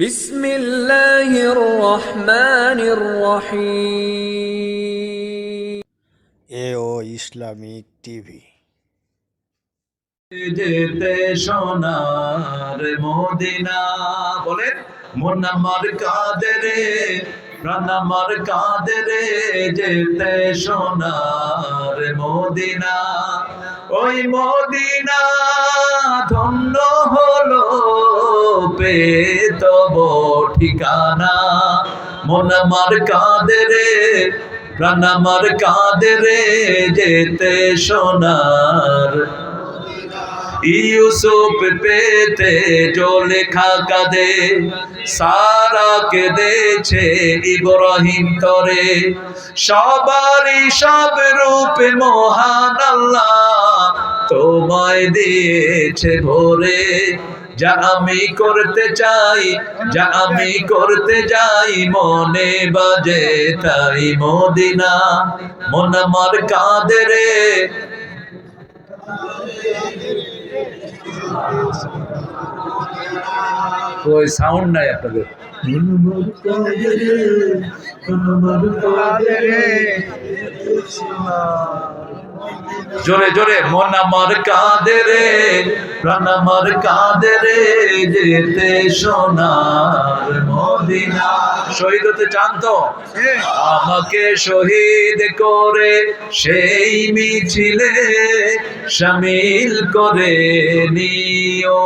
বিসমিল্লাহির রহমানির রহিম। এ ও Islamic TV. যেতে সোনার মদিনা বলেন মন আমার কাদেরে প্রাণ আমার কাদেরে যেতে সোনার মদিনা। ওই মদিনা ধন্য হলো পে তব ঠিকানা। মন আমার কাঁদে রে, প্রাণ আমার কাঁদে রে, যেতে সোনার ইউসুফ পেতে জলে কাঁদে সারা কেঁদেছে ইব্রাহিম তরে। সবারই সব রূপে মহান আল্লাহ তোমায় দিয়েছে ভোরে। যা আমি করতে চাই, যা আমি করতে যাই, মনে বাজে তাই মদিনা। মন আমার কাঁদে রে। ওই সাউন্ড নাই আপনাদের। জোরে জোরে, মন আমার কাঁদে রে, প্রাণ আমার কাঁদে রে, যেতে সোনার মদিনা। শহীদ হতে চান তো? আমাকে শহীদ করে সেই মিছিলে সামিল করে নিও।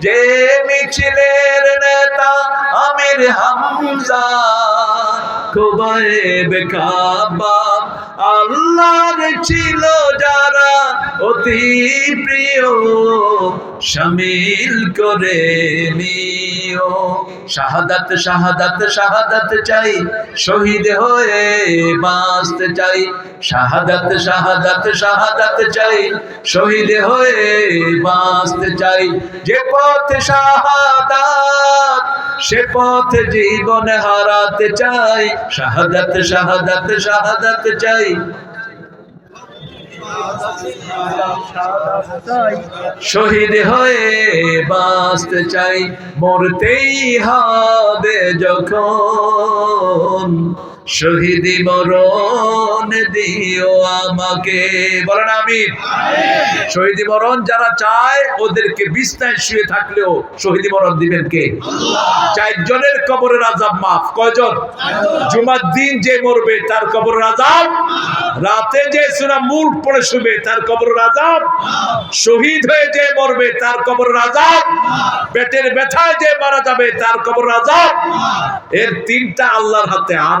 যে মিছিলের নেতা আমির হামজা কোবায়ে বেকাবা আল্লাহর ছিল যারা অতি প্রিয় শামিল করে নিও। শাহাদাত শাহাদাত শাহাদাত চাই। শহীদ হয়ে বাঁচতে চাই। শাহাদাত শাহাদাত শাহাদাত চাই। শহীদ হয়ে বাঁচতে চাই। যে পথ শাহাদাত, সে পথ জীবন হারাতে চাই। শাহাদাত শাহাদাত শাহাদাত চাই। শহীদ হয়ে বাঁচতে চাই মরতেই হবে যখন। শহীদি মরণ দিও আমাকে। বলেন আমি শহীদি মরণ যারা চায় ওদেরকে বিস্তায় শুয়ে থাকলেও শহীদি মরণ দিবেন কে? চারজনের কবরের আজাব মাফ। কয়জন? জুমার দিন যে মরবে তার কবরের আজাব রাতে যে সুরা মূল পড়ে শুবে তার কবরের আজাব শহীদ হয়ে যে মরবে তার কবরের আজাব পেটের ব্যথায় যে মারা যাবে তার কবরের আজাব এর তিনটা আল্লাহর হাতে আর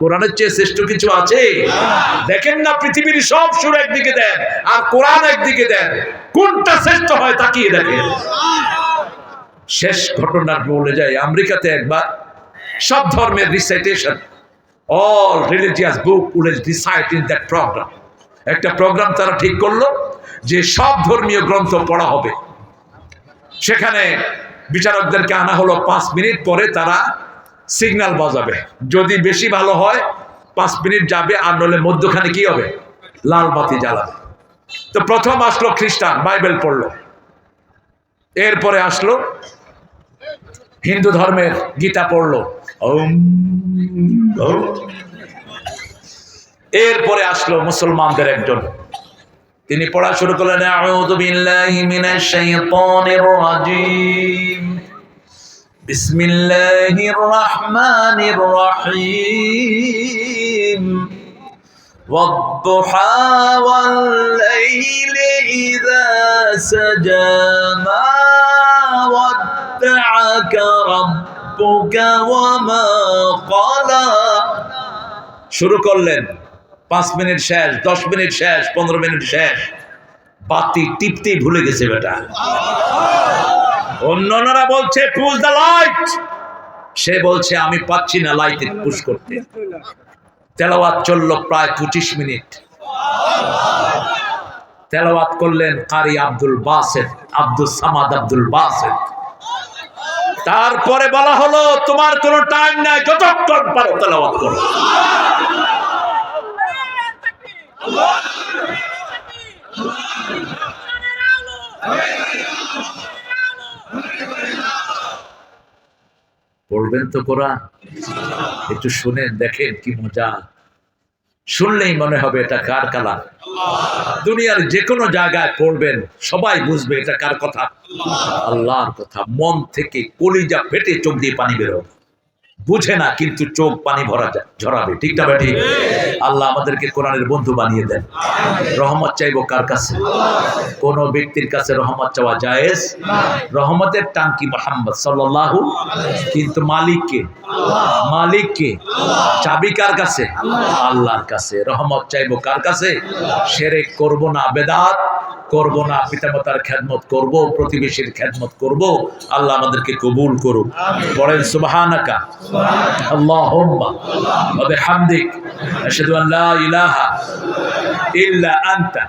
কোরআনের চেয়ে শ্রেষ্ঠ কিছু আছে? দেখেন না, পৃথিবীর সব সুর একদিকে দেন, আর কোরআন একদিকে দেন। কোনটা শ্রেষ্ঠ হয় তাকিয়ে দেখেন। শেষ ঘটনা বলে যায় আমেরিকাতে একবার সব ধর্মের recitation all religious book will recite in that program একটা প্রোগ্রাম তারা ঠিক করল যে সব ধর্মীয় গ্রন্থ পড়া হবে। সেখানে বিচারকদেরকে আনা হলো পাঁচ মিনিট পরে তারা সিগন্যাল বাজাবে। যদি বেশি ভালো হয়, পাঁচ মিনিট যাবে আর নলে মধ্যখানে কি হবে? লাল বাতি জ্বালাবে। তো প্রথম আসলো খ্রিস্টান, বাইবেল পড়ল। এরপরে আসলো হিন্দু ধর্মের গীতা পড়ল। এরপরে আসলো মুসলমানদের একজন। তিনি পড়া শুরু করলেন, আউযু বিল্লাহি মিনাশ বিসমিল্লাহির রহমানির রহিম والضحى والليل إذا سجى ما ودعك ربك وما قلى শুরু করলেন পাঁচ মিনিট শেষ দশ মিনিট শেষ পনেরো মিনিট শেষ বাতি টিপতেই ভুলে গেছে বেটা অন্যরা বলছে পুশ দ্য লাইট সে বলছে, আমি পাচ্ছি না লাইট পুশ করতে। তেলাওয়াত চলল প্রায় পঁচিশ মিনিট। তেলাওয়াত করলেন কারি আব্দুল বাসেদ, আব্দুল সামাদ আব্দুল বাসেদ। তারপরে বলা হলো, তোমার কোনো টাইম নাই, যতক্ষণ পারো তেলাওয়াত করো। পড়বেন তো কোরআন। একটু শুনেন, দেখেন কি মজা। শুনলেই মনে হবে এটা কার কালা দুনিয়ার যে কোনো জায়গায় পড়বেন, সবাই বুঝবে এটা কার কথা। আল্লাহর কথা, মন থেকে কলিজা ফেটে চোখ দিয়ে পানি বেরো বুঝে না, কিন্তু চোখ পানি ভরা যায় ঝরাবে। ঠিক না ঠিক আল্লাহ আমাদেরকে কোরআনের বন্ধু বানিয়ে দেন। রহমত চাইব কার কাছে? কোন ব্যক্তির কাছে রহমত চাওয়া জায়েজ? রহমতের টাঙ্কি মোহাম্মদ সাল্লাল্লাহু কিন্তু মালিককে? মালিককে? চাবি কার কাছে? আল্লাহর কাছে। রহমত চাইব কার কাছে? সেরে করব না, বেদাত করব না পিতামাতার খেদমত করব প্রতিবেশীর খেদমত করব আল্লাহ আমাদেরকে কবুল করুক। বলেন সুবহানাকা। আল্লাহুম্মা ওয়া বিহামদিক আশহাদু আন লা ইলাহা ইল্লা আনতা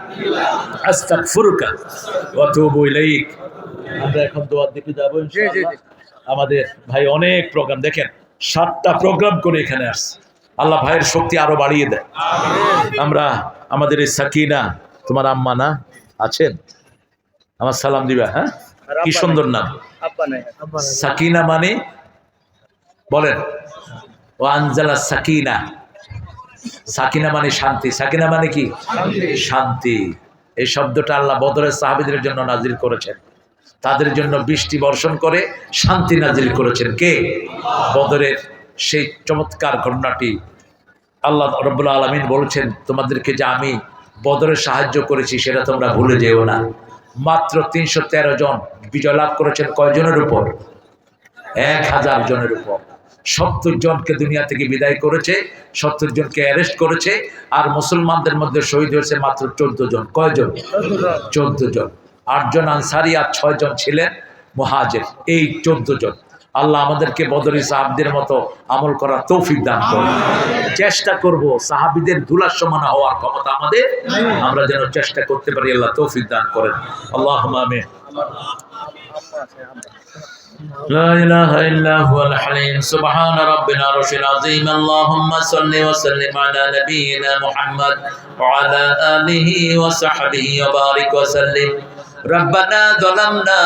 আস্তাগফিরুকা ওয়া আতুবু ইলাইক। আমরা এখন দোয়ার দিকে যাব আমাদের ভাই অনেক প্রোগ্রাম দেখেন সাতটা প্রোগ্রাম করে এখানে আসছে। আল্লাহ ভাইয়ের শক্তি আরও বাড়িয়ে দেয়। আমরা আমাদের এই সাকিনা তোমার আম্মা না? আছেন? আমার সালাম দিবা হ্যাঁ? কি সুন্দর নাম। সাকিনা মানে? বলেন। ও আনজালা সাকিনা। সাকিনা মানে শান্তি। সাকিনা মানে কি? শান্তি। এই শব্দটা আল্লাহ বদরের সাহাবিদের জন্য নাজির করেছেন। তাদের জন্য বৃষ্টি বর্ষণ করে শান্তি নাজির করেছেন। কে? বদরের সেই চমৎকার ঘটনাটি। আল্লাহ রব্বুল আলমিন বলছেন তোমাদেরকে যে আমি বদরে সাহায্য করেছি, সেটা তোমরা ভুলে যেও না। মাত্র তিনশো তেরো জন বিজয় লাভ করেছেন কয়জনের উপর? এক হাজার জনের উপর। সত্তর জনকে দুনিয়া থেকে বিদায় করেছে, সত্তর জনকে অ্যারেস্ট করেছে, আর মুসলমানদের মধ্যে শহীদ হয়েছে মাত্র চোদ্দ জন। কয়জন? চোদ্দ জন। আটজন আনসারি আর ছয় জন ছিলেন মহাজের, এই চোদ্দ জন। আল্লাহ আমাদেরকে বদরি সাহাবদের মতো আমল করার তৌফিক দান করুন চেষ্টা করব সাহাবিদের ধুলার সমান হওয়ার ক্ষমতা আমাদের আমরা যেন চেষ্টা করতে পারি আল্লাহ তৌফিক দান করেন আল্লাহ আমিন لا إله إلا هو الحليم سبحان ربنا العرش العظيم اللهم صل وسلم على نبينا محمد وعلى آله وصحبه وبارك وسلم ربنا ظلمنا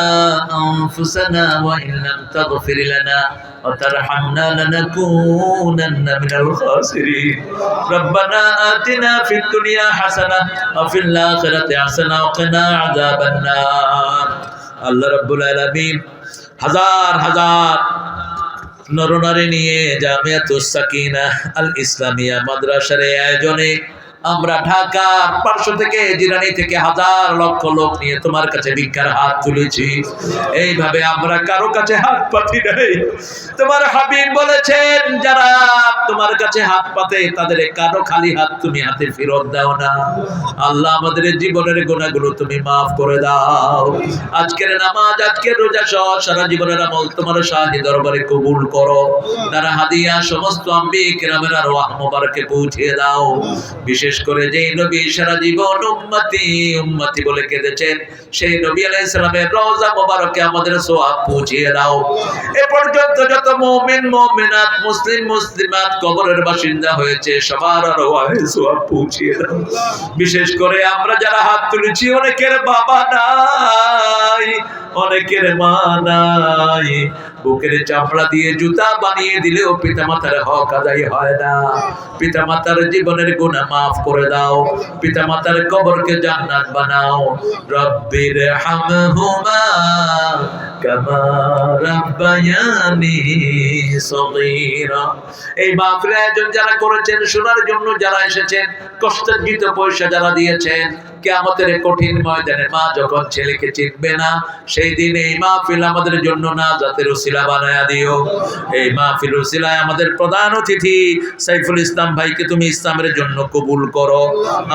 أنفسنا وإن لم تغفر لنا وترحمنا لنكونن من الخاسرين ربنا آتنا في الدنيا حسنة وفي الآخرة حسنة وقنا عذاب النار الله رب العالمين হাজার হাজার নরনারী নিয়ে জামিয়াতুস সাকিনা আল ইসলামিয়া মাদ্রাসার এই আয়োজনে আমরা ঢাকা পার্শ্ব থেকে জিরানি থেকে হাজার লক্ষ লোক নিয়ে তোমার কাছে ভিক্ষার হাত তুলেছি। এইভাবে আমরা কারও কাছে হাত পাতি নাই। তোমার হাবিব বলেছেন, যারা তোমার কাছে হাত পাতে, তাদের কারও খালি হাত তুমি হাতে ফেরত দাও না। আল্লাহ আমাদের জীবনের গুণাগুলো তুমি মাফ করে দাও। আজকের নামাজ, আজকের রোজা সহ সারা জীবনের আমল তোমার শাহী দরবারে কবুল করো। তারা হাদিয়া সমস্ত আম্বি কেরামের আর মোবারকে পৌঁছিয়ে দাও। বিশেষ করে, যেই নবী সারা জীবন উম্মতি উম্মতি বলে কেঁদেছেন, সেই নবী আলাইহিস সালামের রওজা মোবারকে আমাদের সোয়াব পৌঁছিয়ে দাও। এ পর্যন্ত যত মুমিন, মুমিনাত, মুসলিম, মুসলিমাত কবরের বাসিন্দা হয়েছে, সবার রওয়াহে সোয়াব পৌঁছিয়ে দাও। বিশেষ করে আমরা যারা হাত তুলেছি, অনেকের বাবা নাই, অনেকের মা নাই বুকের চামড়া দিয়ে জুতা বানিয়ে দিলেও পিতা মাতার হক আদায় হয় না। পিতা মাতার জীবনের গুণা মাফ করে দাও। পিতা মাতার কবরকে জান্নাত বানাও। রব্বির হামহুমা কামা এই মাহফিল যারা করেছেন, শোনার জন্য যারা এসেছেন কষ্টার্জিত পয়সা যারা দিয়েছেন কেয়ামতের কঠিন ময়দানে মা যখন ছেলেকে চিনবে না সেই দিন এই মাহফিল আমাদের জন্য না, জাতের উসিলা বানায়া দিও। এই মাহফিল উসিলায় আমাদের প্রধান অতিথি সাইফুল ইসলাম ভাইকে তুমি ইসলামের জন্য কবুল করো।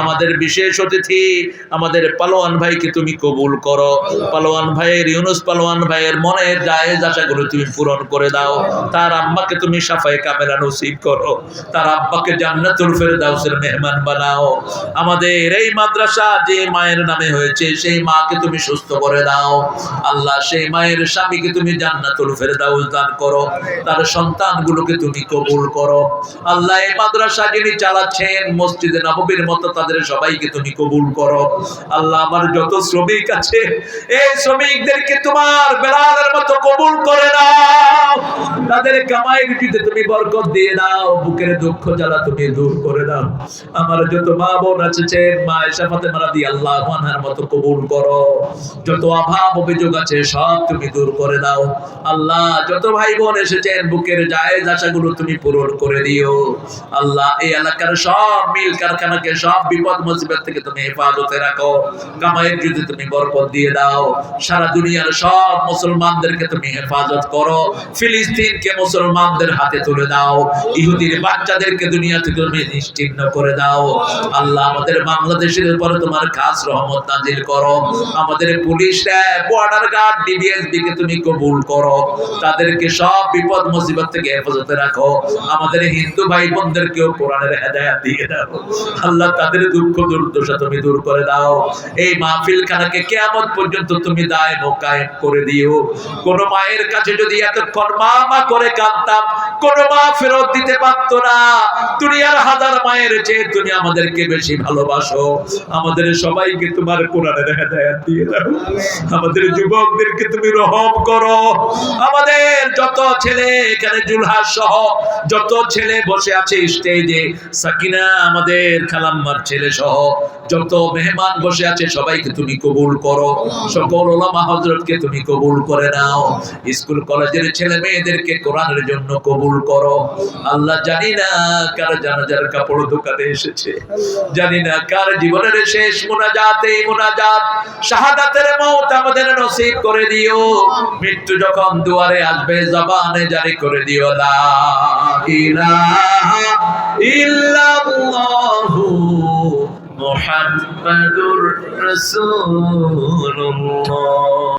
আমাদের বিশেষ অতিথি আমাদের পালোয়ান ভাইকে তুমি কবুল করো। পালোয়ান ভাইয়ের, ইউনুস পালোয়ান ভাইয়ের মনের জায়েজ আশাগুলো তুমি পূরণ করে দাও। তার আম্মাকে তুমি সাফাই কামেলা নসিব করো। তার আব্বাকে জান্নাতুল ফেরদাউসের মেহমান বানাও। আমাদের এই মাদ্রাসা যে মায়ের নামে হয়েছে, সেই মাকে তুমি সুস্থ করে দাও। আল্লাহ, সেই মায়ের স্বামীকে তুমি জান্নাতুল ফেরদাউস দান করো। তার সন্তানগুলোকে তুমি কবুল করো। আল্লাহ, এই মাদ্রাসা যিনি চালাচ্ছেন, মসজিদে নববীর মতো তাদের সবাইকে তুমি কবুল করো। আল্লাহ, আমার যত শ্রমিক আছে, এই শ্রমিকদেরকে তোমার বেলালের মতো কবুল করে নাও। তাদের কামাই রুটিতে তুমি বরকত দিয়ে দাও, বুকের দুঃখ জ্বালা তুমি দূর করে দাও। আমার যত মা বোন আছে মা এসা ফাতেমা রাদি আল্লাহ আনহার মতো কবুল করো। যত অভাব অভিযোগ আছে, সব তুমি দূর করে দাও। আল্লাহ, যত ভাই বোন এসেছেন, বুকের জায়েজ আশাগুলো তুমি পূরণ করে দিও। আল্লাহ, এই এলাকার সব মিল কারখানাকে, সব বিপদ মুসিবত থেকে তুমি হেফাজতে রাখো। যদি তুমি বরকত দিয়ে দাও, সারা দুনিয়ার সব মুসলমানদেরকে তুমি হেফাজত করো। ফিলিস্তিনকে মুসলমানদের হাতে তুলে দাও। ইহুদির বাচ্চাদেরকে দুনিয়া থেকে তুমি নিশ্চিহ্ন করে দাও। আল্লাহ, আমাদের বাংলাদেশের উপরে তোমার খাস রহমত নাজিল করো। আমাদের পুলিশ বর্ডার গার্ড ডিবিএসবি কে তুমি কবুল করো। তাদেরকে সব বিপদ মুসিবত থেকে হেফাজতে রাখো। আমাদের হিন্দু ভাই বোনদেরকেও কোরআনের হেদায়াত দিয়ে দাও। আল্লাহ তাদের দুঃখ দুর্দশা তুমি দূর করে দাও। এই মাহফিল খানাকে কেয়ামত পর্যন্ত তুমি দায় কায়েম করে দিও। কোন মায়ের কাছে যদি এতক্ষণ মা মা করে কাঁদতাম, কোন মা ফেরত দিতে পারতো না। দুনিয়ার হাজার মায়ের চেয়ে তুমি আমাদেরকে বেশি ভালোবাসো। আমাদের সবাইকে তোমার কোরআনের হেদায়াত দিয়ে দাও। আমাদের যুবকদেরকে তুমি রহম করো। আমাদের যত ছেলে এখানে জুলহা সহ যত ছেলে বসে আছে স্টেজে সাকিনা আমাদের খালাম্মার ছেলে সহ যত মেহমান বসে আছে সবাইকে তুমি কবুল করো। সকল ওলামা হজরতকে তুমি কবুল করে নাও। স্কুল কলেজের ছেলে মেয়েদেরকে কোরআনের জন্য কবুল করো। আল্লাহ জানি না কার জানাজার কাপড় দোকানে এসেছে। জানি না কার জীবনের শেষ মোনাজাত, এই মোনাজাত শাহাদাতের মৌত আমাদের নসিব করে দিও। মৃত্যু যখন দুয়ারে আসবে, জবানে জারি করে দিও, লা ইলাহা ইল্লাল্লাহু মুহাম্মাদুর রাসূলুল্লাহ।